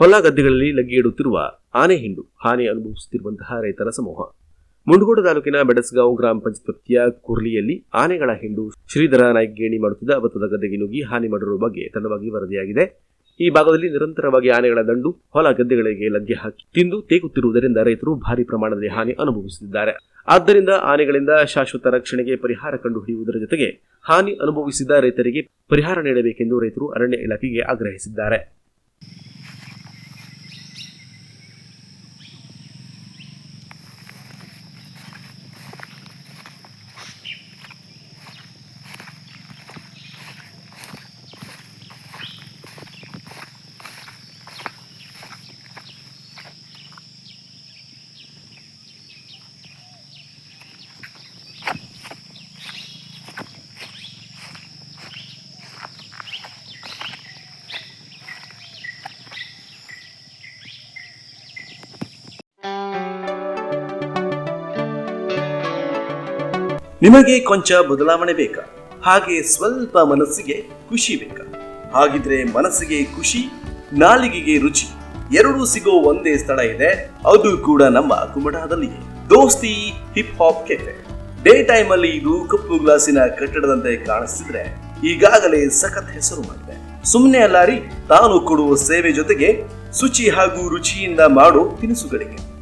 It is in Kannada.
ಹೊಲ ಗದ್ದೆಗಳಲ್ಲಿ ಲಗ್ಗೆ ಇಡುತ್ತಿರುವ ಆನೆ ಹಿಂಡು, ಹಾನಿ ಅನುಭವಿಸುತ್ತಿರುವಂತಹ ರೈತರ ಸಮೂಹ. ಮುಂಡಗೋಡ ತಾಲೂಕಿನ ಬೆಡಸ್ಗಾಂವ್ ಗ್ರಾಮ ಪಂಚಾಯತ್ ವ್ಯಾಪ್ತಿಯ ಕುರ್ಲಿಯಲ್ಲಿ ಆನೆಗಳ ಹಿಂಡು ಶ್ರೀಧರ ನಾಯ್ಕ ಗೇಣಿ ಮಾಡುತ್ತಿದ್ದ ಭತ್ತದ ಗದ್ದೆಗೆ ನುಗ್ಗಿ ಹಾನಿ ಮಾಡಿರುವ ಬಗ್ಗೆ ತಡವಾಗಿ ವರದಿಯಾಗಿದೆ. ಈ ಭಾಗದಲ್ಲಿ ನಿರಂತರವಾಗಿ ಆನೆಗಳ ದಂಡು, ಹೊಲ ಗದ್ದೆಗಳಿಗೆ ಲಗ್ಗೆ ಹಾಕಿ ತಿಂದು ತೇಗುತ್ತಿರುವುದರಿಂದ ರೈತರು ಭಾರಿ ಪ್ರಮಾಣದಲ್ಲಿ ಹಾನಿ ಅನುಭವಿಸುತ್ತಿದ್ದಾರೆ. ಆದ್ದರಿಂದ ಆನೆಗಳಿಂದ ಶಾಶ್ವತ ರಕ್ಷಣೆಗೆ ಪರಿಹಾರ ಕಂಡುಹಿಡಿಯುವುದರ ಜೊತೆಗೆ ಹಾನಿ ಅನುಭವಿಸಿದ ರೈತರಿಗೆ ಪರಿಹಾರ ನೀಡಬೇಕೆಂದು ರೈತರು ಅರಣ್ಯ ಇಲಾಖೆಗೆ ಆಗ್ರಹಿಸಿದ್ದಾರೆ. ನಿಮಗೆ ಕೊಂಚ ಬದಲಾವಣೆ ಬೇಕಾ? ಹಾಗೆ ಸ್ವಲ್ಪ ಮನಸ್ಸಿಗೆ ಖುಷಿ ಬೇಕಾ? ಹಾಗಿದ್ರೆ ಮನಸ್ಸಿಗೆ ಖುಷಿ, ನಾಲಿಗೆಗೆ ರುಚಿ, ಎರಡೂ ಸಿಗೋ ಒಂದೇ ಸ್ಥಳ ಇದೆ. ಅದು ಕೂಡ ನಮ್ಮ ಕುಮಟಾದಲ್ಲಿಯೇ. Dosti hip hop cafe day time ಅಲ್ಲಿ ಇದು ಕಪ್ಪು ಗ್ಲಾಸಿನ ಕಟ್ಟಡದಂತೆ ಕಾಣಿಸ್ತಿದ್ರೆ ಈಗಾಗಲೇ ಸಖತ್ ಹೆಸರು ಮಾಡಿದೆ. ಸುಮ್ಮನೆ ಅಲ್ಲಾರಿ ತಾನು ಕೊಡುವ ಸೇವೆ ಜೊತೆಗೆ ಶುಚಿ ಹಾಗೂ ರುಚಿಯಿಂದ ಮಾಡೋ ತಿನಿಸುಗಳಿಗೆ.